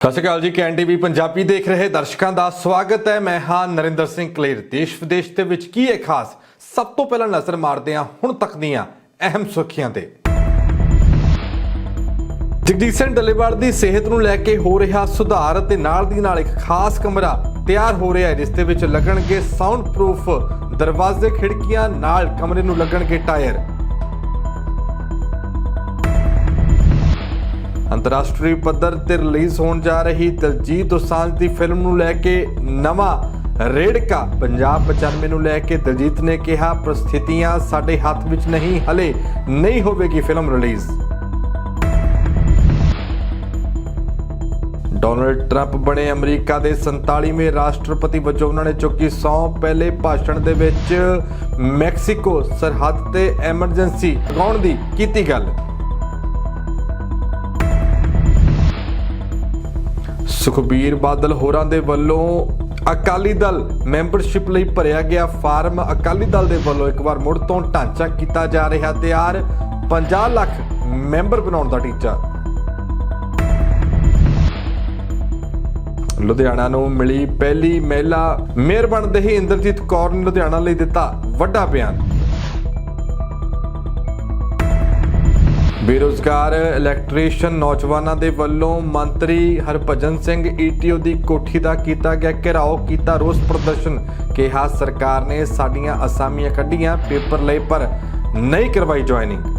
ਸਤਿ ਸ਼੍ਰੀ ਅਕਾਲ ਜੀ, can TV Punjabi ਦੇਖ ਰਹੇ ਦਰਸ਼ਕਾਂ ਦਾ ਸਵਾਗਤ ਹੈ। ਮੈਂ ਹਾਂ ਨਰਿੰਦਰ ਸਿੰਘ ਕਲੇਰ। ਦੇਸ਼ ਵਿਦੇਸ਼ ਦੇ ਵਿੱਚ ਕੀ ਹੈ ਖਾਸ? ਸਭ ਤੋਂ ਪਹਿਲਾਂ ਨਜ਼ਰ ਮਾਰਦੇ ਹਾਂ ਹੁਣ ਤੱਕ ਦੀਆਂ ਅਹਿਮ ਸੁਰਖੀਆਂ ਤੇ। ਜਗਜੀਤ ਸਿੰਘ ਡੱਲੇਵਾਲ ਦੀ ਸਿਹਤ ਨੂੰ ਲੈ ਕੇ ਹੋ ਰਿਹਾ ਸੁਧਾਰ ਤੇ ਨਾਲ ਦੀ ਨਾਲ ਇੱਕ ਖਾਸ ਕਮਰਾ ਤਿਆਰ ਹੋ ਰਿਹਾ ਹੈ, ਜਿਸ ਦੇ ਵਿੱਚ ਲੱਗਣਗੇ ਸਾਊਂਡ ਪ੍ਰੂਫ ਦਰਵਾਜ਼ੇ, ਖਿੜਕੀਆਂ, ਨਾਲ ਕਮਰੇ ਨੂੰ ਲੱਗਣਗੇ ਟਾਇਰ। ਅੰਤਰਰਾਸ਼ਟਰੀ ਪੱਧਰ ਤੇ ਰਿਲੀਜ਼ ਹੋਣ ਜਾ ਰਹੀ ਦਿਲਜੀਤ ਦੋਸਾਂਝ ਦੀ ਫਿਲਮ ਨੂੰ ਲੈ ਕੇ ਨਵਾਂ ਰੇੜਕਾ। ਪੰਜਾਬ 95 ਨੂੰ ਲੈ ਕੇ ਦਿਲਜੀਤ ਨੇ ਕਿਹਾ, ਪ੍ਰਸਥਿਤੀਆਂ ਸਾਡੇ ਹੱਥ ਵਿੱਚ ਨਹੀਂ, ਹਲੇ ਨਹੀਂ ਹੋਵੇਗੀ ਫਿਲਮ ਰਿਲੀਜ਼। ਡੋਨਲਡ ਟਰੰਪ ਬਣੇ ਅਮਰੀਕਾ ਦੇ 47ਵੇਂ ਰਾਸ਼ਟਰਪਤੀ ਵਜੋਂ ਉਹਨਾਂ ਨੇ ਚੁੱਕੀ ਸਹੁੰ। ਪਹਿਲੇ ਭਾਸ਼ਣ ਦੇ ਵਿੱਚ ਮੈਕਸੀਕੋ ਸਰਹੱਦ ਤੇ ਐਮਰਜੈਂਸੀ ਲਗਾਉਣ ਦੀ ਕੀਤੀ ਗੱਲ। ਸੁਖਬੀਰ ਬਾਦਲ ਹੋਰਾਂ ਦੇ ਵੱਲੋਂ ਅਕਾਲੀ ਦਲ ਮੈਂਬਰਸ਼ਿਪ ਲਈ ਭਰਿਆ ਗਿਆ ਫਾਰਮ ਅਕਾਲੀ ਦਲ ਦੇ ਵੱਲੋਂ ਇੱਕ ਵਾਰ ਮੁੜ ਤੋਂ ਢਾਂਚਾ ਕੀਤਾ ਜਾ ਰਿਹਾ ਤਿਆਰ। 50 ਲੱਖ ਮੈਂਬਰ ਬਣਾਉਣ ਦਾ ਟੀਚਾ। ਲੁਧਿਆਣਾ ਨੂੰ ਮਿਲੀ ਪਹਿਲੀ ਮਹਿਲਾ। ਮੇਅਰ ਬਣਦੇ ਹੀ ਇੰਦਰਜੀਤ ਕੌਰ ਨੇ ਲੁਧਿਆਣਾ ਲਈ ਦਿੱਤਾ ਵੱਡਾ ਬਿਆਨ। ਬੇਰੁਜ਼ਗਾਰ ਇਲੈਕਟ੍ਰੀਸ਼ੀਅਨ ਨੌਜਵਾਨਾਂ ਦੇ ਵੱਲੋਂ ਮੰਤਰੀ ਹਰਭਜਨ ਸਿੰਘ ਈਟੀਓ ਦੀ ਕੋਠੀ ਦਾ ਕੀਤਾ ਗਿਆ ਘਿਰਾਓ, ਕੀਤਾ ਰੋਸ ਪ੍ਰਦਰਸ਼ਨ। ਕਿਹਾ, ਸਰਕਾਰ ਨੇ ਸਾਡੀਆਂ ਅਸਾਮੀਆਂ ਕੱਢੀਆਂ, ਪੇਪਰ ਲਈ ਪਰ ਨਹੀਂ ਕਰਵਾਈ ਜੁਆਇਨਿੰਗ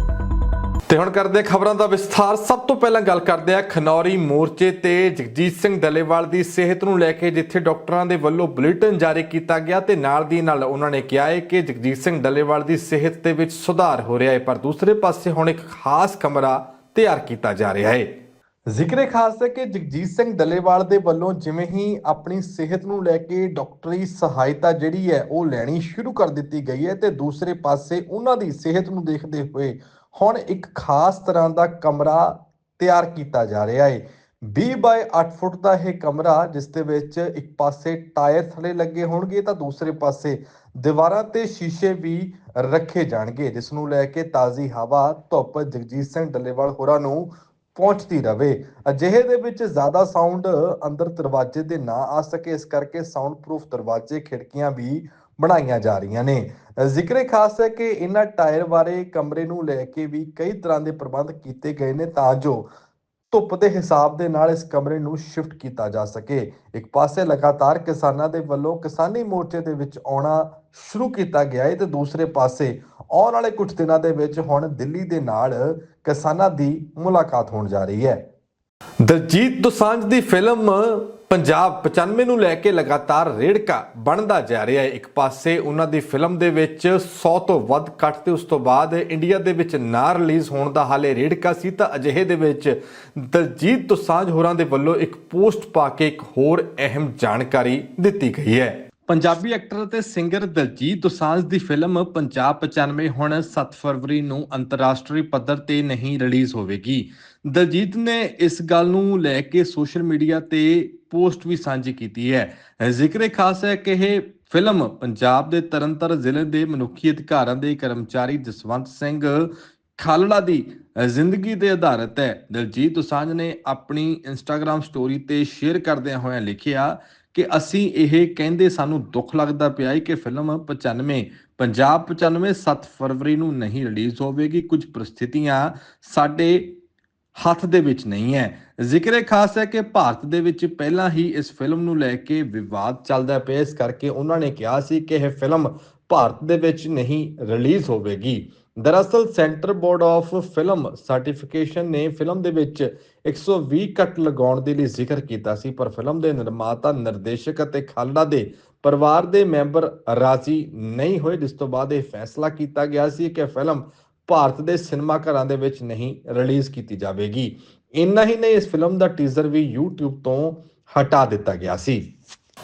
ਤੇ ਹੁਣ ਕਰਦੇ ਖਬਰਾਂ ਦਾ ਵਿਸਥਾਰ। ਸਭ ਤੋਂ ਪਹਿਲਾਂ ਗੱਲ ਕਰਦੇ ਆ ਖਨੌਰੀ ਮੋਰਚੇ ਤੇ ਜਗਜੀਤ ਸਿੰਘ ਡੱਲੇਵਾਲ ਦੀ ਸਿਹਤ ਨੂੰ ਲੈ ਕੇ, ਜਿੱਥੇ ਡਾਕਟਰਾਂ ਦੇ ਵੱਲੋਂ ਬੁਲੇਟਿਨ ਜਾਰੀ ਕੀਤਾ ਗਿਆ ਤੇ ਨਾਲ ਦੀ ਨਾਲ ਉਹਨਾਂ ਨੇ ਕਿਹਾ ਹੈ ਕਿ ਜਗਜੀਤ ਸਿੰਘ ਡੱਲੇਵਾਲ ਦੀ ਸਿਹਤ ਦੇ ਵਿੱਚ ਸੁਧਾਰ ਹੋ ਰਿਹਾ ਹੈ, ਪਰ ਦੂਸਰੇ ਪਾਸੇ ਹੁਣ ਇੱਕ ਖਾਸ ਕਮਰਾ ਤਿਆਰ ਕੀਤਾ ਜਾ ਰਿਹਾ ਹੈ। ਜ਼ਿਕਰੇ ਖਾਸ ਹੈ ਕਿ ਜਗਜੀਤ ਸਿੰਘ ਡੱਲੇਵਾਲ ਦੇ ਵੱਲੋਂ ਜਿਵੇਂ ਹੀ ਆਪਣੀ ਸਿਹਤ ਨੂੰ ਲੈ ਕੇ ਡਾਕਟਰੀ ਸਹਾਇਤਾ ਜਿਹੜੀ ਹੈ, ਉਹ ਲੈਣੀ ਸ਼ੁਰੂ ਕਰ ਦਿੱਤੀ ਗਈ ਹੈ ਤੇ ਦੂਸਰੇ ਪਾਸੇ ਉਹਨਾਂ ਦੀ ਸਿਹਤ ਨੂੰ ਦੇਖਦੇ ਹੋਏ ਹੁਣ ਇੱਕ ਖਾਸ ਤਰ੍ਹਾਂ ਦਾ ਕਮਰਾ ਤਿਆਰ ਕੀਤਾ ਜਾ ਰਿਹਾ ਹੈ 20 ਬਾਏ 8 ਫੁੱਟ ਦਾ ਇਹ ਕਮਰਾ, ਜਿਸ ਦੇ ਵਿੱਚ ਇੱਕ ਪਾਸੇ ਟਾਇਰ ਥੱਲੇ ਲੱਗੇ ਹੋਣਗੇ ਤਾਂ ਦੂਸਰੇ ਪਾਸੇ ਦੀਵਾਰਾਂ ਤੇ ਸ਼ੀਸ਼ੇ ਵੀ ਰੱਖੇ ਜਾਣਗੇ, ਜਿਸ ਨੂੰ ਲੈ ਕੇ ਤਾਜ਼ੀ ਹਵਾ ਧੁੱਪ ਜਗਜੀਤ ਸਿੰਘ ਡੱਲੇਵਾਲ ਹੋਰਾਂ ਨੂੰ ਪਹੁੰਚਦੀ ਰਵੇ। ਅਜਿਹੇ ਦੇ ਵਿੱਚ ਜ਼ਿਆਦਾ ਸਾਊਂਡ ਅੰਦਰ ਦਰਵਾਜ਼ੇ ਦੇ ਨਾ ਆ ਸਕੇ, ਇਸ ਕਰਕੇ ਸਾਊਂਡ ਪ੍ਰੂਫ ਦਰਵਾਜ਼ੇ, ਖਿੜਕੀਆਂ ਵੀ ਬਣਾਈਆਂ ਜਾ ਰਹੀਆਂ ਨੇ। ਜ਼ਿਕਰੇ ਖਾਸ ਹੈ ਕਿ ਇਹਨਾਂ ਟਾਇਰ ਬਾਰੇ ਕਮਰੇ ਨੂੰ ਲੈ ਕੇ ਵੀ ਕਈ ਤਰ੍ਹਾਂ ਦੇ ਪ੍ਰਬੰਧ ਕੀਤੇ ਗਏ ਨੇ ਤਾਂ ਜੋ ਧੁੱਪ ਦੇ ਹਿਸਾਬ ਦੇ ਨਾਲ ਇਸ ਕਮਰੇ ਨੂੰ ਸ਼ਿਫਟ ਕੀਤਾ ਜਾ ਸਕੇ। ਇੱਕ ਪਾਸੇ ਲਗਾਤਾਰ ਕਿਸਾਨਾਂ ਦੇ ਵੱਲੋਂ ਕਿਸਾਨੀ ਮੋਰਚੇ ਦੇ ਵਿੱਚ ਆਉਣਾ ਸ਼ੁਰੂ ਕੀਤਾ ਗਿਆ ਹੈ ਤੇ ਦੂਸਰੇ ਪਾਸੇ ਆਉਣ ਵਾਲੇ ਕੁਝ ਦਿਨਾਂ ਦੇ ਵਿੱਚ ਹੁਣ ਦਿੱਲੀ ਦੇ ਨਾਲ ਕਿਸਾਨਾਂ ਦੀ ਮੁਲਾਕਾਤ ਹੋਣ ਜਾ ਰਹੀ ਹੈ। ਦਲਜੀਤ ਦੋਸਾਂਝ ਦੀ ਫਿਲਮ ਪੰਜਾਬ 95 ਨੂੰ ਲੈ ਕੇ ਲਗਾਤਾਰ ਰੇੜਕਾ ਬਣਦਾ ਜਾ ਰਿਹਾ ਹੈ। ਇੱਕ ਪਾਸੇ ਉਹਨਾਂ ਦੀ ਫਿਲਮ ਦੇ ਵਿੱਚ 100 ਤੋਂ ਵੱਧ ਕੱਟ ਤੇ ਉਸ ਤੋਂ ਬਾਅਦ ਇੰਡੀਆ ਦੇ ਵਿੱਚ ਨਾ ਰਿਲੀਜ਼ ਹੋਣ ਦਾ ਹਾਲੇ ਰੇੜਕਾ ਸੀ ਤਾਂ ਅਜਿਹੇ ਦੇ ਵਿੱਚ ਦਲਜੀਤ ਦੋਸਾਂਝ ਹੋਰਾਂ ਦੇ ਵੱਲੋਂ ਇੱਕ ਪੋਸਟ ਪਾ ਕੇ ਇੱਕ ਹੋਰ ਅਹਿਮ ਜਾਣਕਾਰੀ ਦਿੱਤੀ ਗਈ ਹੈ। ਪੰਜਾਬੀ ਐਕਟਰ ਅਤੇ ਸਿੰਗਰ ਦਲਜੀਤ ਦੋਸਾਂਝ ਦੀ ਫਿਲਮ ਪੰਜਾਬ 95 ਹੁਣ 7 ਫਰਵਰੀ ਨੂੰ ਅੰਤਰਰਾਸ਼ਟਰੀ ਪੱਧਰ ਤੇ ਨਹੀਂ ਰਿਲੀਜ਼ ਹੋਵੇਗੀ। ਦਲਜੀਤ ਨੇ ਇਸ ਗੱਲ ਨੂੰ ਲੈ ਕੇ ਸੋਸ਼ਲ ਮੀਡੀਆ ਤੇ ਪੋਸਟ ਵੀ ਸਾਂਝੀ ਕੀਤੀ ਹੈ। ਜ਼ਿਕਰੇ ਖਾਸ ਹੈ ਕਿ ਇਹ ਫਿਲਮ ਪੰਜਾਬ ਦੇ ਤਰਨਤਾਰਨ ਜ਼ਿਲ੍ਹੇ ਦੇ ਮਨੁੱਖੀ ਅਧਿਕਾਰਾਂ ਦੇ ਕਰਮਚਾਰੀ ਜਸਵੰਤ ਸਿੰਘ ਖਾਲੜਾ ਦੀ ਜ਼ਿੰਦਗੀ ਤੇ ਆਧਾਰਿਤ ਹੈ। ਦਲਜੀਤ ਦੋਸਾਂਝ ਨੇ ਆਪਣੀ ਇੰਸਟਾਗ੍ਰam ਸਟੋਰੀ ਤੇ ਸ਼ੇਅਰ ਕਰਦਿਆਂ ਹੋਇਆਂ ਲਿਖਿਆ ਕਿ ਅਸੀਂ ਇਹ ਕਹਿੰਦੇ ਸਾਨੂੰ ਦੁੱਖ ਲੱਗਦਾ ਪਿਆ ਹੈ ਕਿ ਫਿਲਮ 95 ਪੰਜਾਬ 95 7 ਫਰਵਰੀ ਨੂੰ ਨਹੀਂ ਰਿਲੀਜ਼ ਹੋਵੇਗੀ। ਕੁਝ ਪ੍ਰਸਥਿਤੀਆਂ ਸਾਡੇ ਹੱਥ ਦੇ ਵਿੱਚ ਨਹੀਂ ਹੈ। ਜ਼ਿਕਰੇ ਖਾਸ ਹੈ ਕਿ ਭਾਰਤ ਦੇ ਵਿੱਚ ਪਹਿਲਾਂ ਹੀ ਇਸ ਫਿਲਮ ਨੂੰ ਲੈ ਕੇ ਵਿਵਾਦ ਚੱਲਦਾ ਪਿਆ। ਇਸ ਕਰਕੇ ਉਹਨਾਂ ਨੇ ਕਿਹਾ ਸੀ ਕਿ ਇਹ ਫਿਲਮ ਭਾਰਤ ਦੇ ਵਿੱਚ ਨਹੀਂ ਰਿਲੀਜ਼ ਹੋਵੇਗੀ। ਦਰਅਸਲ centre board of film certification ਨੇ ਫਿਲਮ ਦੇ ਵਿੱਚ 120 ਕੱਟ ਲਗਾਉਣ ਦੇ ਲਈ ਜ਼ਿਕਰ ਕੀਤਾ ਸੀ, ਪਰ ਫਿਲਮ ਦੇ ਨਿਰਮਾਤਾ, ਨਿਰਦੇਸ਼ਕ ਅਤੇ ਖਾਲੜਾ ਦੇ ਪਰਿਵਾਰ ਦੇ ਮੈਂਬਰ ਰਾਜ਼ੀ ਨਹੀਂ ਹੋਏ। ਜਿਸ ਤੋਂ ਬਾਅਦ ਇਹ ਫੈਸਲਾ ਕੀਤਾ ਗਿਆ ਸੀ ਕਿ ਫਿਲਮ ਭਾਰਤ ਦੇ ਸਿਨੇਮਾ ਘਰਾਂ ਦੇ ਵਿੱਚ ਨਹੀਂ ਰਿਲੀਜ਼ ਕੀਤੀ ਜਾਵੇਗੀ। ਇੰਨਾ ਹੀ ਨਹੀਂ, ਇਸ ਫਿਲਮ ਦਾ ਟੀਜ਼ਰ ਵੀ YouTube ਤੋਂ ਹਟਾ ਦਿੱਤਾ ਗਿਆ ਸੀ।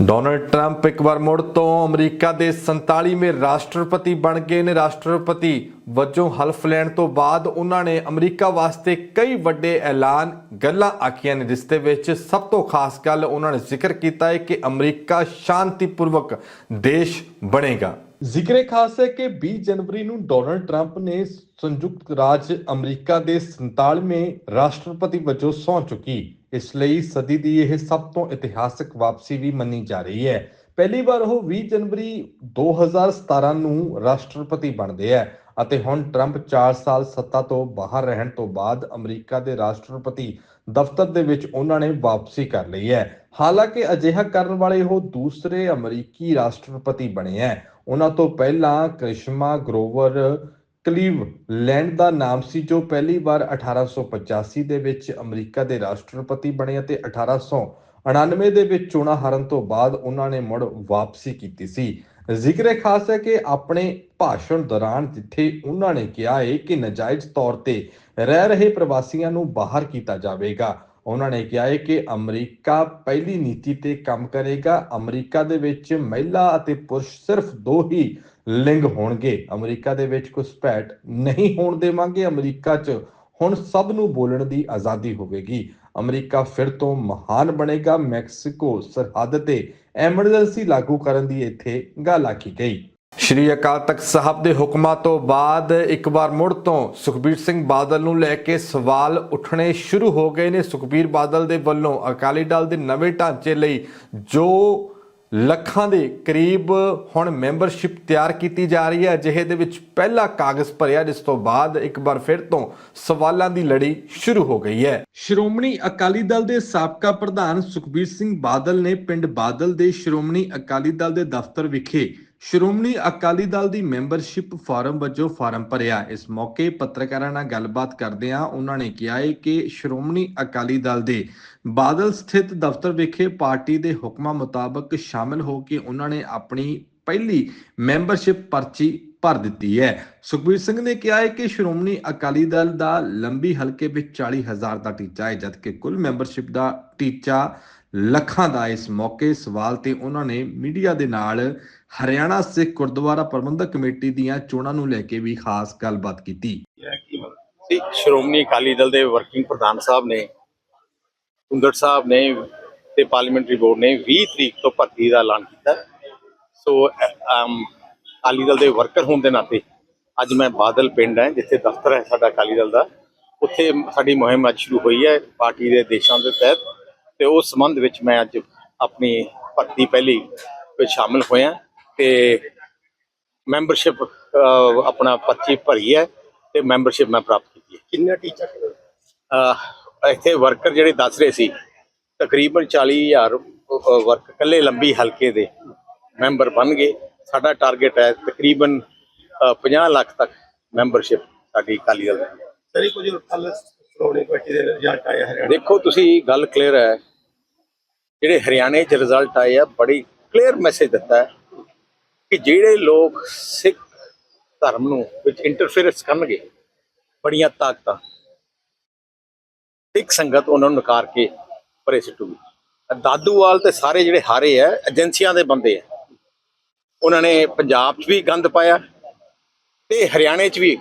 ਡੋਨਲਡ ਟਰੰਪ ਇੱਕ ਵਾਰ ਮੁੜ ਤੋਂ ਅਮਰੀਕਾ ਦੇ 47ਵੇਂ ਰਾਸ਼ਟਰਪਤੀ ਬਣ ਗਏ ਨੇ। ਰਾਸ਼ਟਰਪਤੀ ਵਜੋਂ ਹਲਫ ਲੈਣ ਤੋਂ ਬਾਅਦ ਉਹਨਾਂ ਨੇ ਅਮਰੀਕਾ ਵਾਸਤੇ ਕਈ ਵੱਡੇ ਐਲਾਨ ਗੱਲਾਂ ਆਖੀਆਂ ਨੇ, ਜਿਸ ਦੇ ਵਿੱਚ ਸਭ ਤੋਂ ਖਾਸ ਗੱਲ ਉਹਨਾਂ ਨੇ ਜ਼ਿਕਰ ਕੀਤਾ ਹੈ ਕਿ ਅਮਰੀਕਾ ਸ਼ਾਂਤੀਪੂਰਵਕ ਦੇਸ਼ ਬਣੇਗਾ। ਜ਼ਿਕਰੇ ਖਾਸ ਹੈ ਕਿ 20 ਜਨਵਰੀ ਨੂੰ ਡੋਨਲਡ ਟਰੰਪ ਨੇ ਸੰਯੁਕਤ ਰਾਜ ਅਮਰੀਕਾ ਦੇ 47ਵੇਂ ਰਾਸ਼ਟਰਪਤੀ ਵਜੋਂ ਸਹੁੰ ਚੁੱਕੀ। ਇਸ ਲਈ ਸਦੀ ਦੀ ਇਹ ਸਭ ਤੋਂ ਇਤਿਹਾਸਕ ਵਾਪਸੀ ਵੀ ਮੰਨੀ ਜਾ ਰਹੀ ਹੈ। ਪਹਿਲੀ ਵਾਰ ਉਹ 20 ਜਨਵਰੀ 2017 ਨੂੰ ਰਾਸ਼ਟਰਪਤੀ ਬਣਦੇ ਹੈ ਅਤੇ ਹੁਣ ਟਰੰਪ 4 ਸਾਲ ਸੱਤਾ ਤੋਂ ਬਾਹਰ ਰਹਿਣ ਤੋਂ ਬਾਅਦ ਅਮਰੀਕਾ ਦੇ ਰਾਸ਼ਟਰਪਤੀ ਦਫ਼ਤਰ ਦੇ ਵਿੱਚ ਉਹਨਾਂ ਨੇ ਵਾਪਸੀ ਕਰ ਲਈ ਹੈ। ਹਾਲਾਂਕਿ ਅਜਿਹਾ ਕਰਨ ਵਾਲੇ ਉਹ ਦੂਸਰੇ ਅਮਰੀਕੀ ਰਾਸ਼ਟਰਪਤੀ ਬਣੇ ਹੈ। ਉਹਨਾਂ ਤੋਂ ਪਹਿਲਾਂ ਕ੍ਰਿਸ਼ਮਾ ਗਰੋਵਰ ਕਲੀਵਲੈਂਡ ਦਾ ਨਾਮ ਸੀ, ਜੋ ਪਹਿਲੀ ਵਾਰ 1885 ਦੇ ਵਿੱਚ ਅਮਰੀਕਾ ਦੇ ਰਾਸ਼ਟਰਪਤੀ ਬਣੇ ਅਤੇ 1899 ਦੇ ਵਿੱਚ ਚੋਣਾਂ ਹਾਰਨ ਤੋਂ ਬਾਅਦ ਉਹਨਾਂ ਨੇ ਮੁੜ ਵਾਪਸੀ ਕੀਤੀ ਸੀ। ਜ਼ਿਕਰ ਖਾਸ ਹੈ ਕਿ ਆਪਣੇ ਭਾਸ਼ਣ ਦੌਰਾਨ ਜਿੱਥੇ ਉਹਨਾਂ ਨੇ ਕਿਹਾ ਹੈ ਕਿ ਨਜਾਇਜ਼ ਤੌਰ ਤੇ ਰਹਿ ਰਹੇ ਪ੍ਰਵਾਸੀਆਂ ਨੂੰ ਬਾਹਰ ਕੀਤਾ ਜਾਵੇਗਾ। ਉਹਨਾਂ ਨੇ ਕਿਹਾ ਹੈ ਕਿ ਅਮਰੀਕਾ ਪਹਿਲੀ ਨੀਤੀ ਤੇ ਕੰਮ ਕਰੇਗਾ। ਅਮਰੀਕਾ ਦੇ ਵਿੱਚ ਮਹਿਲਾ ਅਤੇ ਪੁਰਸ਼ ਸਿਰਫ ਦੋ ਹੀ ਲਿੰਗ ਹੋਣਗੇ। ਅਮਰੀਕਾ ਦੇ ਵਿੱਚ ਘੁਸਪੈਠ ਨਹੀਂ ਹੋਣ ਦੇਵਾਂਗੇ। ਅਮਰੀਕਾ 'ਚ ਹੁਣ ਸਭ ਨੂੰ ਬੋਲਣ ਦੀ ਆਜ਼ਾਦੀ ਹੋਵੇਗੀ। ਅਮਰੀਕਾ ਫਿਰ ਤੋਂ ਮਹਾਨ ਬਣੇਗਾ। ਮੈਕਸੀਕੋ ਸਰਹੱਦ ਤੇ ਐਮਰਜੈਂਸੀ ਲਾਗੂ ਕਰਨ ਦੀ ਇੱਥੇ ਗੱਲ ਆਖੀ ਗਈ। ਸ਼੍ਰੀ ਅਕਾਲ ਤਖਤ ਸਾਹਿਬ ਦੇ ਹੁਕਮਾਂ ਤੋਂ ਬਾਅਦ ਇੱਕ ਵਾਰ ਮੁੜ ਤੋਂ ਸੁਖਬੀਰ ਸਿੰਘ ਬਾਦਲ ਨੂੰ ਲੈ ਕੇ ਸਵਾਲ ਉੱਠਣੇ ਸ਼ੁਰੂ ਹੋ ਗਏ ਨੇ। ਸੁਖਬੀਰ ਬਾਦਲ ਦੇ ਵੱਲੋਂ ਅਕਾਲੀ ਦਲ ਦੇ ਨਵੇਂ ਢਾਂਚੇ ਲਈ ਜੋ ਲੱਖਾਂ ਦੇ ਕਰੀਬ ਹੁਣ ਮੈਂਬਰਸ਼ਿਪ ਤਿਆਰ ਕੀਤੀ ਜਾ ਰਹੀ ਹੈ, ਅਜਿਹੇ ਦੇ ਵਿੱਚ ਪਹਿਲਾ ਕਾਗਜ਼ ਭਰਿਆ, ਜਿਸ ਤੋਂ ਬਾਅਦ ਇੱਕ ਵਾਰ ਫਿਰ ਤੋਂ ਸਵਾਲਾਂ ਦੀ ਲੜੀ ਸ਼ੁਰੂ ਹੋ ਗਈ ਹੈ। ਸ਼੍ਰੋਮਣੀ ਅਕਾਲੀ ਦਲ ਦੇ ਸਾਬਕਾ ਪ੍ਰਧਾਨ ਸੁਖਬੀਰ ਸਿੰਘ ਬਾਦਲ ਨੇ ਪਿੰਡ ਬਾਦਲ ਦੇ ਸ਼੍ਰੋਮਣੀ ਅਕਾਲੀ ਦਲ ਦੇ ਦਫ਼ਤਰ ਵਿਖੇ ਸ਼੍ਰੋਮਣੀ ਅਕਾਲੀ ਦਲ ਦੀ ਮੈਂਬਰਸ਼ਿਪ ਫਾਰਮ ਵਜੋਂ ਫਾਰਮ ਭਰਿਆ। ਇਸ ਮੌਕੇ ਪੱਤਰਕਾਰਾਂ ਨਾਲ ਗੱਲਬਾਤ ਕਰਦਿਆਂ ਉਹਨਾਂ ਨੇ ਕਿਹਾ ਹੈ ਕਿ ਸ਼੍ਰੋਮਣੀ ਅਕਾਲੀ ਦਲ ਦੇ ਬਾਦਲ ਸਥਿਤ ਦਫ਼ਤਰ ਵਿਖੇ ਪਾਰਟੀ ਦੇ ਹੁਕਮਾਂ ਮੁਤਾਬਕ ਸ਼ਾਮਲ ਹੋ ਕੇ ਉਹਨਾਂ ਨੇ ਆਪਣੀ ਪਹਿਲੀ ਮੈਂਬਰਸ਼ਿਪ ਪਰਚੀ ਭਰ ਦਿੱਤੀ ਹੈ। ਸੁਖਬੀਰ ਸਿੰਘ ਨੇ ਕਿਹਾ ਹੈ ਕਿ ਸ਼੍ਰੋਮਣੀ ਅਕਾਲੀ ਦਲ ਦਾ ਲੰਬੀ ਹਲਕੇ ਵਿੱਚ 40000 ਦਾ ਟੀਚਾ ਹੈ, ਜਦਕਿ ਕੁੱਲ ਮੈਂਬਰਸ਼ਿਪ ਦਾ ਟੀਚਾ ਲੱਖਾਂ ਦਾ ਇਸ ਮੌਕੇ ਸਵਾਲ ਤੇ ਉਹਨਾਂ ਨੇ ਮੀਡੀਆ ਦੇ ਨਾਲ ਹਰਿਆਣਾ ਸਿੱਖ ਗੁਰਦੁਆਰਾ ਪ੍ਰਬੰਧਕ ਕਮੇਟੀ ਦੀਆਂ ਚੋਣਾਂ ਨੂੰ ਲੈ ਕੇ ਵੀ ਖਾਸ ਗੱਲਬਾਤ ਕੀਤੀ। ਸ਼੍ਰੋਮਣੀ ਅਕਾਲੀ ਦਲ ਦੇ ਵਰਕਿੰਗ ਪ੍ਰਧਾਨ ਸਾਹਿਬ ਨੇ ਕੁੰਦੜ ਸਾਹਿਬ ਨੇ ਤੇ ਪਾਰਲੀਮੈਂਟਰੀ ਬੋਰਡ ਨੇ 20 ਤਰੀਕ ਤੋਂ ਭਰਤੀ ਦਾ ਐਲਾਨ ਕੀਤਾ। ਸੋ ਅਕਾਲੀ ਦਲ ਦੇ ਵਰਕਰ ਹੋਣ ਦੇ ਨਾਤੇ ਅੱਜ ਮੈਂ ਬਾਦਲ ਪਿੰਡ ਹੈ, ਜਿੱਥੇ ਦਫ਼ਤਰ ਹੈ ਸਾਡਾ ਅਕਾਲੀ ਦਲ ਦਾ। ਉੱਥੇ ਸਾਡੀ ਮੁਹਿੰਮ ਅੱਜ ਸ਼ੁਰੂ ਹੋਈ ਹੈ, ਪਾਰਟੀ ਦੇ ਦੇਸ਼ਾਂ ਦੇ ਤਹਿਤ। ਤੇ ਉਸ ਸੰਬੰਧ ਵਿੱਚ ਮੈਂ ਅੱਜ ਆਪਣੀ ਭਰਤੀ ਪਹਿਲੀ ਵਿੱਚ ਸ਼ਾਮਿਲ ਹੋਇਆ ਤੇ ਮੈਂਬਰਸ਼ਿਪ ਆਪਣਾ ਪਰਚੀ ਭਰੀ ਹੈ ਤੇ ਮੈਂਬਰਸ਼ਿਪ ਮੈਂ ਪ੍ਰਾਪਤ ਕੀਤੀ ਹੈ। ਕਿੰਨਾ ਟੀਚਾ ਕਿੰਨਾ ਅਹ ਇੱਥੇ ਵਰਕਰ ਜਿਹੜੇ ਦੱਸ ਰਹੇ ਸੀ ਤਕਰੀਬਨ 40000 ਅਹ ਵਰਕ ਕੱਲੇ ਲੰਬੀ ਹਲਕੇ ਦੇ ਮੈਂਬਰ ਬਣ ਗਏ। ਸਾਡਾ ਟਾਰਗੇਟ ਹੈ ਤਕਰੀਬਨ ਅਹ 50 ਲੱਖ ਤੱਕ ਮੈਂਬਰਸ਼ਿਪ ਸਾਡੀ ਅਕਾਲੀ ਦਲ ਦੀ। ਸਰ ਕੁਝ ਕੱਲ ਸ਼੍ਰੋਮਣੀ ਕਮੇਟੀ ਦੇ ਰਿਜ਼ਲਟ ਆਇਆ ਹਰਿਆਣਾ? ਦੇਖੋ ਤੁਸੀਂ ਗੱਲ ਕਲੀਅਰ ਹੈ ਜਿਹੜੇ ਹਰਿਆਣੇ 'ਚ ਰਿਜ਼ਲਟ ਆਏ ਆ, ਬੜੀ ਕਲੀਅਰ ਮੈਸੇਜ ਦਿੱਤਾ ਹੈ ਕਿ ਜਿਹੜੇ ਲੋਕ ਸਿੱਖ ਧਰਮ ਨੂੰ ਵਿੱਚ ਇੰਟਰਫੇਰੈਂਸ ਕਰਨਗੇ, ਬੜੀਆਂ ਤਾਕਤਾਂ ਸਿੱਖ ਸੰਗਤ ਉਹਨਾਂ ਨੂੰ ਨਕਾਰ ਕੇ ਪਰੇ ਸਿੱਟੂਗੀ। ਦਾਦੂਵਾਲ ਤੇ ਸਾਰੇ ਜਿਹੜੇ ਹਾਰੇ ਆ, ਏਜੰਸੀਆਂ ਦੇ ਬੰਦੇ ਆ, ਉਹਨਾਂ ਨੇ ਪੰਜਾਬ 'ਚ ਵੀ ਗੰਦ ਪਾਇਆ ਤੇ ਹਰਿਆਣੇ 'ਚ ਵੀ।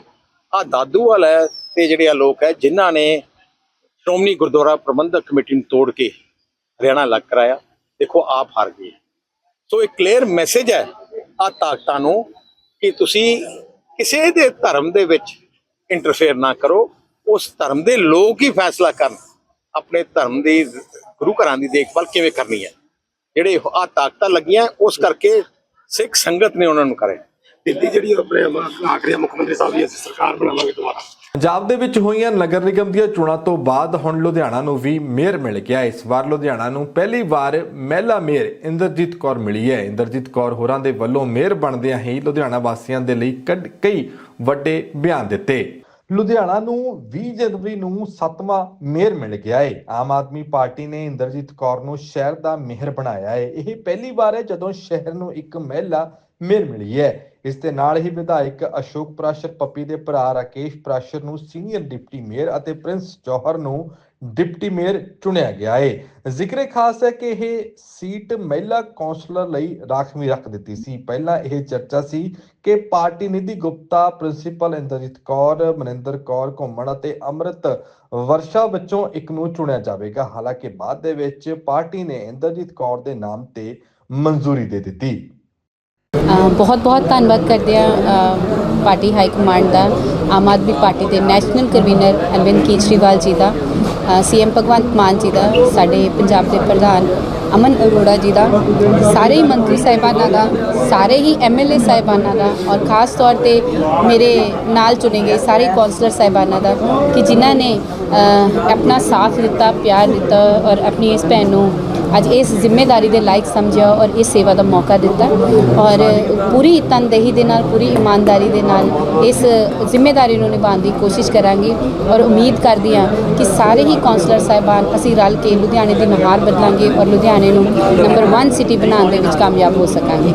ਆ ਦਾਦੂਵਾਲ ਹੈ ਤੇ ਜਿਹੜੇ ਆ ਲੋਕ ਹੈ, ਜਿਨ੍ਹਾਂ ਨੇ ਸ਼੍ਰੋਮਣੀ ਗੁਰਦੁਆਰਾ ਪ੍ਰਬੰਧਕ ਕਮੇਟੀ ਨੂੰ ਤੋੜ ਕੇ ਹਰਿਆਣਾ ਅਲੱਗ ਕਰਾਇਆ, ਦੇਖੋ ਆਪ ਹਾਰ ਗਏ। ਸੋ ਇੱਕ ਕਲੀਅਰ ਮੈਸੇਜ ਹੈ ਆ ਤਾਕਤਾਂ ਨੂੰ ਕਿ ਤੁਸੀਂ ਕਿਸੇ ਦੇ ਧਰਮ ਦੇ ਵਿੱਚ ਇੰਟਰਫੇਅਰ ਨਾ ਕਰੋ, ਉਸ ਧਰਮ ਦੇ ਲੋਕ ਹੀ ਫੈਸਲਾ ਕਰਨ, ਆਪਣੇ ਧਰਮ ਦੀ ਗੁਰੂ ਘਰਾਂ ਦੀ ਦੇਖਭਾਲ ਕਿਵੇਂ ਕਰਨੀ ਹੈ। ਜਿਹੜੇ ਆ ਤਾਕਤਾਂ ਲੱਗੀਆਂ, ਉਸ ਕਰਕੇ ਸਿੱਖ ਸੰਗਤ ਨੇ ਉਹਨਾਂ ਨੂੰ ਕਰੇ ਦਿੱਲੀ ਜਿਹੜੀ ਆਪਣੇ ਆਖਰੀ ਮੁੱਖ ਮੰਤਰੀ ਸਾਹਿਬ ਦੀ ਅਸੀਂ ਸਰਕਾਰ ਬਣਾਵਾਂਗੇ ਦੁਬਾਰਾ। ਪੰਜਾਬ ਦੇ ਵਿੱਚ ਹੋਈਆਂ ਨਗਰ ਨਿਗਮ ਦੀਆਂ ਚੋਣਾਂ ਤੋਂ ਬਾਅਦ ਹੁਣ ਲੁਧਿਆਣਾ ਨੂੰ ਵੀ ਮੇਅਰ ਮਿਲ ਗਿਆ। ਇਸ ਵਾਰ ਲੁਧਿਆਣਾ ਨੂੰ ਪਹਿਲੀ ਵਾਰ ਮਹਿਲਾ ਮੇਅਰ ਇੰਦਰਜੀਤ ਕੌਰ ਮਿਲੀ ਹੈ। ਇੰਦਰਜੀਤ ਕੌਰ ਹੋਰਾਂ ਦੇ ਵੱਲੋਂ ਮੇਅਰ ਬਣਦਿਆਂ ਹੀ ਲੁਧਿਆਣਾ ਵਾਸੀਆਂ ਦੇ ਲਈ ਕੱਢ- ਕਈ ਵੱਡੇ ਬਿਆਨ ਦਿੱਤੇ। ਲੁਧਿਆਣਾ ਨੂੰ 20 ਜਨਵਰੀ ਨੂੰ ਸੱਤਵਾਂ ਮੇਅਰ ਮਿਲ ਗਿਆ ਹੈ ਆਮ ਆਦਮੀ ਪਾਰਟੀ ਨੇ ਇੰਦਰਜੀਤ ਕੌਰ ਨੂੰ ਸ਼ਹਿਰ ਦਾ ਮੇਅਰ ਬਣਾਇਆ ਹੈ ਇਹ ਪਹਿਲੀ ਵਾਰ ਹੈ ਜਦੋਂ ਸ਼ਹਿਰ ਨੂੰ ਇੱਕ ਮਹਿਲਾ ਮੇਅਰ ਮਿਲੀ ਹੈ। ਇਸ ਦੇ ਨਾਲ ਹੀ ਵਿਧਾਇਕ ਅਸ਼ੋਕ ਪ੍ਰਾਸ਼ਰ ਪੱਪੀ ਦੇ ਭਰਾ ਰਾਕੇਸ਼ ਪ੍ਰਾਸ਼ਰ ਨੂੰ ਸੀਨੀਅਰ ਡਿਪਟੀ ਮੇਅਰ ਅਤੇ ਪ੍ਰਿੰਸ ਜੋਹਰ ਨੂੰ ਡਿਪਟੀ ਮੇਅਰ ਚੁਣਿਆ ਗਿਆ ਹੈ ਜ਼ਿਕਰੇ ਖਾਸ ਹੈ ਕਿ ਇਹ ਸੀਟ ਮਹਿਲਾ ਕੌਂਸਲਰ ਲਈ ਰਾਖਵੀਂ ਰੱਖ ਦਿੱਤੀ ਸੀ। ਪਹਿਲਾਂ ਇਹ ਚਰਚਾ ਸੀ ਕਿ ਪਾਰਟੀ ਨਿਧੀ ਗੁਪਤਾ, ਪ੍ਰਿੰਸੀਪਲ ਇੰਦਰਜੀਤ ਕੌਰ, ਮਨਿੰਦਰ ਕੌਰ ਘੁੰਮਣ ਅਤੇ ਅੰਮ੍ਰਿਤ ਵਰਸ਼ਾ ਵਿੱਚੋਂ ਇੱਕ ਨੂੰ ਚੁਣਿਆ ਜਾਵੇਗਾ। ਹਾਲਾਂਕਿ ਬਾਅਦ ਦੇ ਵਿੱਚ ਪਾਰਟੀ ਨੇ ਇੰਦਰਜੀਤ ਕੌਰ ਦੇ ਨਾਮ ਤੇ ਮਨਜ਼ੂਰੀ ਦੇ ਦਿੱਤੀ। ਬਹੁਤ ਬਹੁਤ ਧੰਨਵਾਦ ਕਰਦੇ ਆ ਪਾਰਟੀ ਹਾਈ ਕਮਾਂਡ ਦਾ, ਆਮ ਆਦਮੀ ਪਾਰਟੀ ਦੇ ਨੈਸ਼ਨਲ ਕਨਵੀਨਰ ਅਰਵਿੰਦ ਕੇਜਰੀਵਾਲ ਜੀ ਦਾ ਸੀਐਮ ਭਗਵੰਤ ਮਾਨ ਜੀ ਦਾ, ਸਾਡੇ ਪੰਜਾਬ ਦੇ ਪ੍ਰਧਾਨ ਅਮਨ ਅਰੋੜਾ ਜੀ ਦਾ, ਸਾਰੇ ਹੀ ਮੰਤਰੀ ਸਾਹਿਬਾਨਾਂ ਦਾ, ਸਾਰੇ ਹੀ ਐਮਐਲਏ ਸਾਹਿਬਾਨਾਂ ਦਾ ਔਰ ਖਾਸ ਤੌਰ ਤੇ ਮੇਰੇ ਨਾਲ ਚੁਣੇ ਗਏ ਸਾਰੇ ਕੌਂਸਲਰ ਸਾਹਿਬਾਨਾਂ ਦਾ ਕਿ ਜਿਨ੍ਹਾਂ ਨੇ ਆਪਣਾ ਸਾਥ ਦਿੱਤਾ, ਪਿਆਰ ਦਿੱਤਾ ਔਰ ਆਪਣੀ ਇਸ ਭੈਣ ਨੂੰ ਅੱਜ ਇਸ ਜ਼ਿੰਮੇਵਾਰੀ ਦੇ ਲਾਇਕ ਸਮਝਿਆ ਔਰ ਇਸ ਸੇਵਾ ਦਾ ਮੌਕਾ ਦਿੱਤਾ ਔਰ ਪੂਰੀ ਤਨਦੇਹੀ ਦੇ ਨਾਲ, ਪੂਰੀ ਇਮਾਨਦਾਰੀ ਦੇ ਨਾਲ ਇਸ ਜ਼ਿੰਮੇਵਾਰੀ ਨੂੰ ਨਿਭਾਉਣ ਦੀ ਕੋਸ਼ਿਸ਼ ਕਰਾਂਗੇ ਔਰ ਉਮੀਦ ਕਰਦੀ ਹਾਂ ਕਿ ਸਾਰੇ ਹੀ ਕਾਉਂਸਲਰ ਸਾਹਿਬਾਨ ਅਸੀਂ ਰਲ ਕੇ ਲੁਧਿਆਣੇ ਦੀ ਨੁਹਾਰ ਬਦਲਾਂਗੇ ਔਰ ਲੁਧਿਆਣੇ ਨੂੰ ਨੰਬਰ 1 ਸਿਟੀ ਬਣਾਉਣ ਦੇ ਵਿੱਚ ਕਾਮਯਾਬ ਹੋ ਸਕਾਂਗੇ।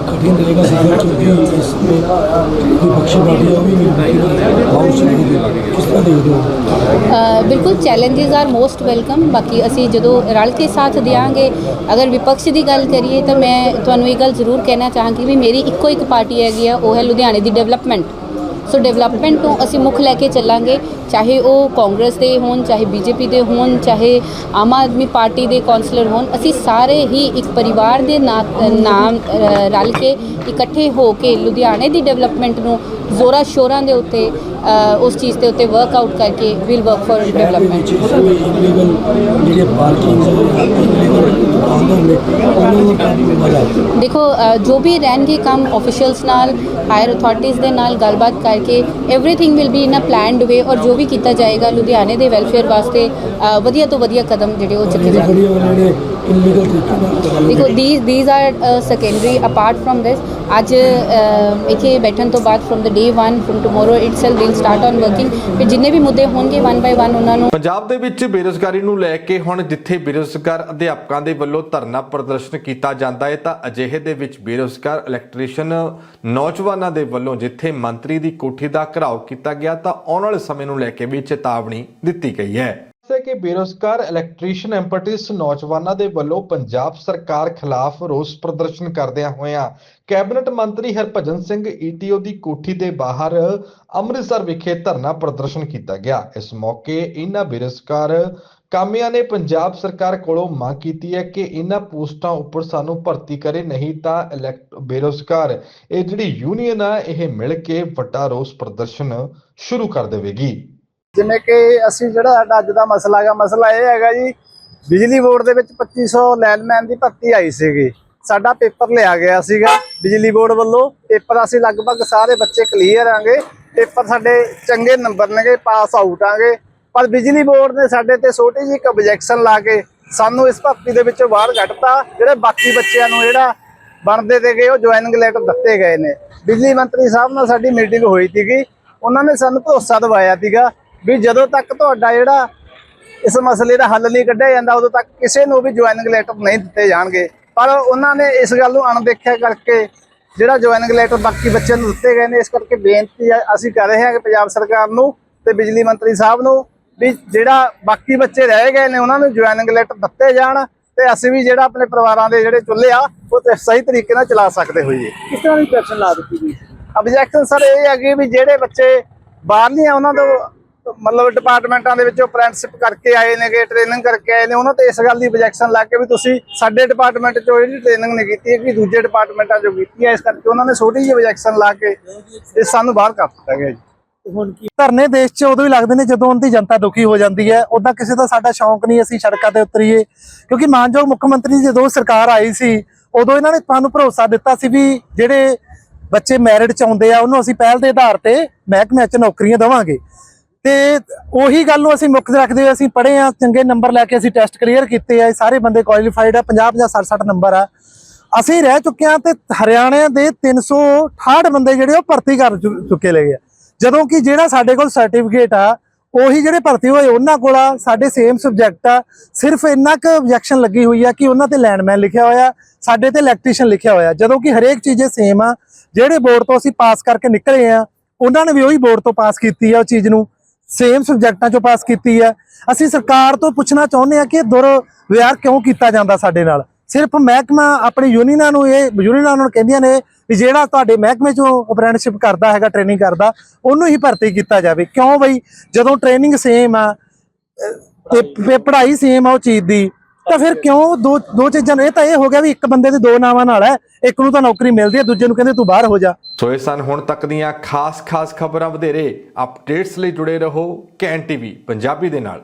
ਬਿਲਕੁਲ ਚੈਲੰਜਸ ਆਰ ਮੋਸਟ ਵੈਲਕਮ ਬਾਕੀ ਅਸੀਂ ਜਦੋਂ ਰਲ ਕੇ ਸਾਥ ਦਿਆਂਗੇ ਅਗਰ ਵਿਪਕਸ਼ ਦੀ ਗੱਲ ਕਰੀਏ ਤਾਂ ਮੈਂ ਤੁਹਾਨੂੰ ਇਹ ਗੱਲ ਜ਼ਰੂਰ ਕਹਿਣਾ ਚਾਹਾਂਗੀ ਵੀ ਮੇਰੀ ਇੱਕੋ ਇੱਕ ਪਾਰਟੀ ਹੈਗੀ ਆ, ਉਹ ਹੈ ਲੁਧਿਆਣੇ ਦੀ ਡਿਵੈਲਪਮੈਂਟ। ਸੋ ਡਿਵੈਲਪਮੈਂਟ ਤੋਂ ਅਸੀਂ ਮੁੱਖ ਲੈ ਕੇ ਚੱਲਾਂਗੇ, ਚਾਹੇ ਉਹ ਕਾਂਗਰਸ ਦੇ ਹੋਣ, ਚਾਹੇ ਬੀਜੇਪੀ ਦੇ ਹੋਣ, ਚਾਹੇ ਆਮ ਆਦਮੀ ਪਾਰਟੀ ਦੇ ਕਾਉਂਸਲਰ ਹੋਣ, ਅਸੀਂ ਸਾਰੇ ਹੀ ਇੱਕ ਪਰਿਵਾਰ ਦੇ ਨਾ- ਨਾਮ ਰਲ ਕੇ ਇਕੱਠੇ ਹੋ ਕੇ ਲੁਧਿਆਣੇ ਦੀ ਡਿਵੈਲਪਮੈਂਟ ਨੂੰ ਜ਼ੋਰਾ ਸ਼ੋਰਾਂ ਦੇ ਉੱਤੇ ਉਸ ਚੀਜ਼ ਦੇ ਉੱਤੇ ਵਰਕ ਆਊਟ ਕਰਕੇ ਵਿਲ ਵਰਕ ਫॉर ਡਿਵੈਲਪਮੈਂਟ ਦੇਖੋ ਜੋ ਵੀ ਰਹਿਣਗੇ ਕੰਮ ਆਫੀਸ਼ੀਅਲਸ ਨਾਲ ਹਾਇਰ ਅਥਾਰਟੀਜ਼ ਦੇ ਨਾਲ ਗੱਲਬਾਤ ਕਰਕੇ everything will be in a planned way ਔਰ ਜੋ ਵੀ ਕੀਤਾ ਜਾਏਗਾ ਲੁਧਿਆਣੇ ਦੇ ਵੈਲਫੇਅਰ ਵਾਸਤੇ ਵਧੀਆ ਤੋਂ ਵਧੀਆ ਕਦਮ ਜਿਹੜੇ ਉਹ ਚੱਕੇ ਜਾਣਗੇ ਦੇਖੋ these are secondary apart from this ਅੱਜ ਇੱਥੇ ਬੈਠਣ ਤੋਂ ਬਾਅਦ from the day 1 from tomorrow itself will start on working ਫਿਰ ਜਿੰਨੇ ਵੀ ਮੁੱਦੇ ਹੋਣਗੇ ਵਨ ਬਾਈ ਵਨ ਉਹਨਾਂ ਨੂੰ ਪੰਜਾਬ ਦੇ ਵਿੱਚ ਬੇਰੁਜ਼ਗਾਰੀ ਨੂੰ ਲੈ ਕੇ ਹੁਣ ਜਿੱਥੇ ਬੇਰੁਜ਼ਗਾਰ ਅਧਿਆਪਕਾਂ ਦੇ ਵੱਲੋਂ ਧਰਨਾ ਪ੍ਰਦਰਸ਼ਨ ਕੀਤਾ ਜਾਂਦਾ ਹੈ ਤਾਂ ਅਜਿਹੇ ਦੇ ਵਿੱਚ ਬੇਰੁਜ਼ਗਾਰ ਇਲੈਕਟ੍ਰੀਸ਼ੀਅਨ ਨੌਜਵਾਨਾਂ ਦੇ ਵੱਲੋਂ ਜਿੱਥੇ ਮੰਤਰੀ ਦੀ ਕੋਠੀ ਦਾ ਘਰਾਓ ਕੀਤਾ ਗਿਆ ਤਾਂ ਆਉਣ ਵਾਲੇ ਸਮੇਂ ਨੂੰ ਲੈ ਕੇ ਵੀ ਚੇਤਾਵਨੀ ਦਿੱਤੀ ਗਈ ਹੈ। ਹੈ ਕਿ ਬੇਰੋਜ਼ਗਾਰ ਇਲੈਕਟ੍ਰੀਸ਼ੀਅਨ ਐਮਪਟਿਸ ਨੌਜਵਾਨਾਂ ਦੇ ਵੱਲੋਂ ਪੰਜਾਬ ਸਰਕਾਰ ਖਿਲਾਫ ਰੋਸ ਪ੍ਰਦਰਸ਼ਨ ਕਰਦਿਆਂ ਹੋਇਆਂ ਕੈਬਨਿਟ ਮੰਤਰੀ ਹਰਭਜਨ ਸਿੰਘ ਈਟੀਓ ਦੀ ਕੋਠੀ ਦੇ ਬਾਹਰ ਅੰਮ੍ਰਿਤਸਰ ਵਿਖੇ ਧਰਨਾ ਪ੍ਰਦਰਸ਼ਨ ਕੀਤਾ ਗਿਆ। ਇਸ ਮੌਕੇ ਇਹਨਾਂ ਬੇਰੋਜ਼ਗਾਰ ਕਾਮਿਆਂ ਨੇ ਪੰਜਾਬ ਸਰਕਾਰ ਕੋਲੋਂ ਮੰਗ ਕੀਤੀ ਹੈ ਕਿ ਇਹਨਾਂ ਪੋਸਟਾਂ ਉੱਪਰ ਸਾਨੂੰ ਭਰਤੀ ਕਰੇ, ਨਹੀਂ ਤਾਂ ਇਲੈਕਟ ਬੇਰੋਜ਼ਗਾਰ। ਇਹ ਜਿਹੜੀ ਯੂਨੀਅਨ ਆ, ਇਹ ਮਿਲ ਕੇ ਵੱਡਾ ਰੋਸ ਪ੍ਰਦਰਸ਼ਨ ਸ਼ੁਰੂ ਕਰ ਦੇਵੇਗੀ। ਜਿਵੇਂ ਕਿ ਅਸੀਂ ਜਿਹੜਾ ਸਾਡਾ ਅੱਜ ਦਾ ਮਸਲਾ ਹੈਗਾ, ਮਸਲਾ ਇਹ ਹੈਗਾ ਜੀ, ਬਿਜਲੀ ਬੋਰਡ ਦੇ ਵਿੱਚ 2500 ਲੈਂਡਮੈਨ ਦੀ ਭਰਤੀ ਆਈ ਸੀਗੀ। ਸਾਡਾ ਪੇਪਰ ਲਿਆ ਗਿਆ ਸੀਗਾ ਬਿਜਲੀ ਬੋਰਡ ਵੱਲੋਂ। ਪੇਪਰ ਅਸੀਂ ਲਗਭਗ ਸਾਰੇ ਬੱਚੇ ਕਲੀਅਰ ਆਂਗੇ। ਪੇਪਰ ਸਾਡੇ ਚੰਗੇ ਨੰਬਰ ਨੇਗੇ ਪਾਸ ਆਊਟ ਆਂਗੇ। ਪਰ ਬਿਜਲੀ ਬੋਰਡ ਨੇ ਸਾਡੇ ਤੇ ਛੋਟੀ ਜਿਹੀ ਇੱਕ ਆਬਜੈਕਸ਼ਨ ਲਾ ਕੇ ਸਾਨੂੰ ਇਸ ਭਰਤੀ ਦੇ ਵਿੱਚੋਂ ਬਾਹਰ ਕੱਢਤਾ। ਜਿਹੜੇ ਬਾਕੀ ਬੱਚਿਆਂ ਨੂੰ ਜਿਹੜਾ ਬਣਦੇ ਤੇ ਗਏ, ਉਹ ਜੁਆਇਨਿੰਗ ਲੈਟਰ ਦਿੱਤੇ ਗਏ ਨੇ। ਬਿਜਲੀ ਮੰਤਰੀ ਸਾਹਿਬ ਨਾਲ ਸਾਡੀ ਮੀਟਿੰਗ ਹੋਈ ਸੀਗੀ। ਉਹਨਾਂ ਨੇ ਸਾਨੂੰ ਭਰੋਸਾ ਦਿਵਾਇਆ ਸੀਗਾ ਵੀ ਜਦੋਂ ਤੱਕ ਤੁਹਾਡਾ ਜਿਹੜਾ ਇਸ ਮਸਲੇ ਦਾ ਹੱਲ ਨਹੀਂ ਕੱਢਿਆ ਜਾਂਦਾ, ਉਦੋਂ ਤੱਕ ਕਿਸੇ ਨੂੰ ਵੀ ਜੁਆਇਨਿੰਗ ਲੈਟਰ ਨਹੀਂ ਦਿੱਤੇ ਜਾਣਗੇ। ਪਰ ਉਹਨਾਂ ਨੇ ਇਸ ਗੱਲ ਨੂੰ ਅਣਦੇਖਿਆ ਕਰਕੇ ਜਿਹੜਾ ਜੁਆਇਨਿੰਗ ਲੈਟਰ ਬਾਕੀ ਬੱਚਿਆਂ ਨੂੰ ਦਿੱਤੇ ਗਏ ਨੇ ਇਸ ਕਰਕੇ ਬੇਨਤੀ ਹੈ ਅਸੀਂ ਕਰ ਰਹੇ ਹਾਂ ਕਿ ਪੰਜਾਬ ਸਰਕਾਰ ਨੂੰ ਤੇ ਬਿਜਲੀ ਮੰਤਰੀ ਸਾਹਿਬ ਨੂੰ ਵੀ ਜਿਹੜਾ ਬਾਕੀ ਬੱਚੇ ਰਹਿ ਗਏ ਨੇ ਉਹਨਾਂ ਨੂੰ ਜੁਆਇਨਿੰਗ ਲੈਟਰ ਦਿੱਤੇ ਜਾਣ ਤੇ ਅਸੀਂ ਵੀ ਜਿਹੜਾ ਆਪਣੇ ਪਰਿਵਾਰਾਂ ਦੇ ਜਿਹੜੇ ਚੁੱਲ੍ਹੇ ਆ ਉਹ ਤੇ ਸਹੀ ਤਰੀਕੇ ਨਾਲ ਚਲਾ ਸਕਦੇ ਹੋਈਏ। ਕਿਸ ਤਰ੍ਹਾਂ ਦੀ ਪੈਸ਼ਨ ਲਾ ਦਿੱਤੀ ਗਈ? ਆਬਜੈਕਸ਼ਨ ਸਰ ਇਹ ਹੈਗੀ ਵੀ ਜਿਹੜੇ ਬੱਚੇ ਬਾਹਰਲੀਆਂ ਉਹਨਾਂ ਤੋਂ ਮਤਲਬ ਡਿਪਾਰਟਮੈਂਟਾਂ ਦੇ ਵਿੱਚੋਂ ਅਪ੍ਰੈਂਟਿਸਸ਼ਿਪ ਕਰਕੇ ਆਏ ਨੇਗੇ ਟ੍ਰੇਨਿੰਗ ਕਰਕੇ ਆਏ ਨੇ ਉਹਨਾਂ ਤੇ ਇਸ ਗੱਲ ਦੀ ਆਬਜੈਕਸ਼ਨ ਲਾ ਕੇ ਵੀ ਤੁਸੀਂ ਸਾਡੇ ਡਿਪਾਰਟਮੈਂਟ ਚੋਂ ਜਿਹੜੀ ਟ੍ਰੇਨਿੰਗ ਨਹੀਂ ਕੀਤੀ ਕਿ ਦੂਜੇ ਡਿਪਾਰਟਮੈਂਟਾਂ ਚੋਂ ਕੀਤੀ ਹੈ ਇਸ ਕਰਕੇ ਉਹਨਾਂ ਨੇ ਛੋਟੀ ਜਿਹੀ ਆਬਜੈਕਸ਼ਨ ਲਾ ਕੇ ਇਹ ਸਾਨੂੰ ਬਾਹਰ ਕਰ ਦਿੱਤਾ ਗਿਆ ਜੀ। ਹੁਣ ਕੀ? ਧਰਨੇ ਦੇਸ਼ 'ਚ ਉਦੋਂ ਹੀ ਲੱਗਦੇ ਨੇ ਜਦੋਂ ਉਹਦੀ ਜਨਤਾ ਦੁਖੀ ਹੋ ਜਾਂਦੀ ਹੈ ਉਦਾਂ ਕਿਸੇ ਦਾ ਸਾਡਾ ਸ਼ੌਂਕ ਨਹੀਂ ਅਸੀਂ ਸੜਕਾਂ ਤੇ ਉਤਰੀਏ। ਕਿਉਂਕਿ ਮਾਨਯੋਗ ਮੁੱਖ ਮੰਤਰੀ ਦੀ ਜਦੋਂ ਸਰਕਾਰ ਆਈ ਸੀ ਉਦੋਂ ਇਹਨਾਂ ਨੇ ਤੁਹਾਨੂੰ ਭਰੋਸਾ ਦਿੱਤਾ ਸੀ ਵੀ ਜਿਹੜੇ ਬੱਚੇ ਮੈਰਿਟ 'ਚ ਆਉਂਦੇ ਆ ਉਹਨੂੰ ਅਸੀਂ ਪਹਿਲ ਦੇ ਆਧਾਰ ਤੇ ਮਹਿਕਮੇ 'ਚ ਨੌਕਰੀਆਂ ਦੇਵਾਂਗੇ। ਤੇ ਉਹੀ ਗੱਲ ਨੂੰ ਅਸੀਂ ਮੁੱਖ ਰੱਖਦੇ ਹੋਏ ਅਸੀਂ ਪੜ੍ਹੇ ਆ ਚੰਗੇ ਨੰਬਰ ਲੈ ਕੇ ਅਸੀਂ ਟੈਸਟ ਕਲੀਅਰ ਕੀਤੇ ਆ ਸਾਰੇ ਬੰਦੇ ਕੁਆਲੀਫਾਈਡ ਆ 50 50 60 60 ਨੰਬਰ ਆ। ਅਸੀਂ ਰਹਿ ਚੁੱਕੇ ਆ ਤੇ ਹਰਿਆਣੇ ਦੇ 368 ਬੰਦੇ ਜਿਹੜੇ ਉਹ ਭਰਤੀ ਕਰ ਚੁ- ਚੁੱਕੇ ਲਏ ਆ। ਜਦੋਂ ਕਿ ਜਿਹੜਾ ਸਾਡੇ ਕੋਲ ਸਰਟੀਫਿਕੇਟ ਆ, ਉਹੀ ਜਿਹੜੇ ਭਰਤੀ ਹੋਏ ਉਹਨਾਂ ਕੋਲ ਆ, ਸਾਡੇ ਸੇਮ ਸਬਜੈਕਟ ਆ, ਸਿਰਫ ਇੰਨਾ ਕੁ ਆਬਜੈਕਸ਼ਨ ਲੱਗੀ ਹੋਈ ਆ ਕਿ ਉਹਨਾਂ ਤੇ ਲੈਂਡਮੈਨ ਲਿਖਿਆ ਹੋਇਆ, ਸਾਡੇ ਤੇ ਇਲੈਕਟ੍ਰੀਸ਼ੀਅਨ ਲਿਖਿਆ ਹੋਇਆ। ਜਦੋਂ ਕਿ ਹਰੇਕ ਚੀਜ਼ੇ ਸੇਮ ਆ, ਜਿਹੜੇ ਬੋਰਡ ਤੋਂ ਅਸੀਂ ਪਾਸ ਕਰਕੇ ਨਿਕਲੇ ਆ, ਉਹਨਾਂ ਨੇ ਵੀ ਉਹੀ ਬੋਰਡ ਤੋਂ ਪਾਸ ਕੀਤੀ ਆ ਉਹ ਚੀਜ਼ ਨੂੰ। ਸੇਮ ਸਬਜੈਕਟਾਂ ਚੋਂ ਪਾਸ ਕੀਤੀ ਆ ਅਸੀਂ ਸਰਕਾਰ ਤੋਂ ਪੁੱਛਣਾ ਚਾਹੁੰਦੇ ਹਾਂ ਕਿ ਇਹ ਦੁਰ ਕਿਉਂ ਕੀਤਾ ਜਾਂਦਾ ਸਾਡੇ ਨਾਲ? ਸਿਰਫ ਮਹਿਕਮਾ ਆਪਣੀ ਯੂਨੀਅਨਾਂ ਨੂੰ ਇਹ ਯੂਨੀਅਨਾਂ ਨੂੰ ਕਹਿੰਦੀਆਂ ਨੇ ਵੀ ਜਿਹੜਾ ਤੁਹਾਡੇ ਮਹਿਕਮੇ ਚੋਂ ਅਪ੍ਰੈਂਟਿਸਸ਼ਿਪ ਕਰਦਾ ਹੈਗਾ ਟ੍ਰੇਨਿੰਗ ਕਰਦਾ ਉਹਨੂੰ ਹੀ ਭਰਤੀ ਕੀਤਾ ਜਾਵੇ। ਕਿਉਂ ਬਈ? ਜਦੋਂ ਟ੍ਰੇਨਿੰਗ ਸੇਮ ਆ ਅਹ, ਤੇ ਪੜ੍ਹਾਈ ਸੇਮ ਆ ਉਹ ਚੀਜ਼ ਦੀ। ਤਾਂ ਫਿਰ ਕਿਉਂ ਦੋ ਦੋ ਚੀਜ਼ਾਂ ਨੂੰ? ਇਹ ਤਾਂ ਇਹ ਹੋ ਗਿਆ ਵੀ ਇੱਕ ਬੰਦੇ ਦੇ ਦੋ ਨਾਵਾਂ ਨਾਲ ਹੈ, ਇੱਕ ਨੂੰ ਤਾਂ ਨੌਕਰੀ ਮਿਲਦੀ ਹੈ, ਦੂਜੇ ਨੂੰ ਕਹਿੰਦੇ ਤੂੰ ਬਾਹਰ ਹੋ ਜਾ। ਸੋ ਇਹ ਸਨ ਹੁਣ ਤੱਕ ਦੀਆਂ ਖਾਸ-ਖਾਸ ਖਬਰਾਂ ਵਧੇਰੇ, ਅਪਡੇਟਸ ਲਈ ਜੁੜੇ ਰਹੋ ਕੈਨ ਟੀਵੀ ਪੰਜਾਬੀ ਦੇ ਨਾਲ।